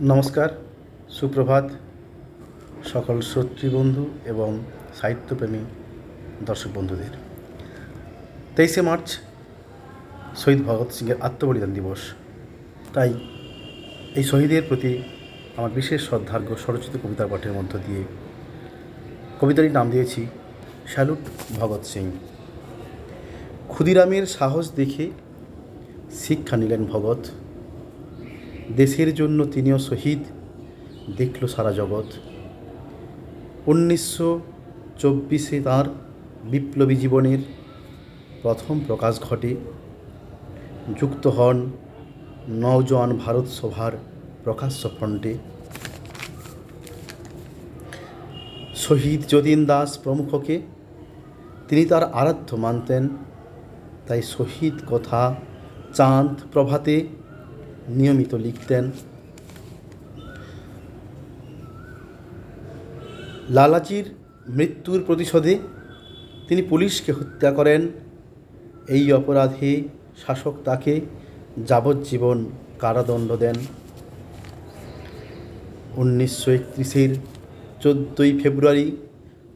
নমস্কার, সুপ্রভাত। সকল শ্রোতৃবন্ধু এবং সাহিত্যপ্রেমী দর্শক বন্ধুদের। তেইশে মার্চ, শহীদ ভগৎ সিংয়ের আত্মবলিদান দিবস। তাই এই শহীদের প্রতি আমার বিশেষ শ্রদ্ধার্ঘ্য স্বরচিত কবিতা পাঠের মধ্য দিয়ে কবিতাটির নাম দিয়েছি, স্যালুট ভগৎ সিং। ক্ষুদিরামের সাহস দেখে শিক্ষা নিলেন ভগৎ। দেশের জন্য তিনিও শহীদ। দেখল সারা জগৎ। উনিশশো চব্বিশে তাঁর বিপ্লবী জীবনের প্রথম প্রকাশ ঘটে। যুক্ত হন নওজোয়ান ভারত সভার প্রকাশ্য ফ্রন্টে শহীদ যতীন দাস প্রমুখকে তিনি তার আরাধ্য মানতেন। তাই শহীদ কথা চাঁদ প্রভাতে নিয়মিত লিখতেন। লালাজির মৃত্যুর প্রতিশোধে তিনি পুলিশকে হত্যা করেন। এই অপরাধে শাসক তাকে যাবজ্জীবন কারাদণ্ড দেন। উনিশশো একত্রিশের চোদ্দোই ফেব্রুয়ারি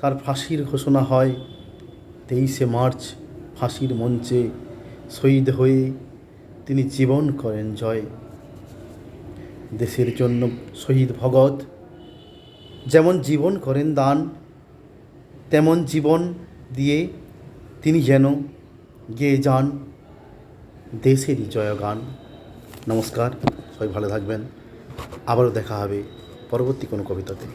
তার ফাঁসির ঘোষণা হয়। তেইশে মার্চ ফাঁসির মঞ্চে শহীদ হয়ে তিনি জীবন করেন জয়। দেশের জন্য শহীদ ভগৎ যেমন জীবন করেন দান, তেমন জীবন দিয়ে তিনি যেন গেয়ে যান দেশেরই জয়গান। নমস্কার, সবাই ভালো থাকবেন। আবারও দেখা হবে পরবর্তী কোনো কবিতাতে।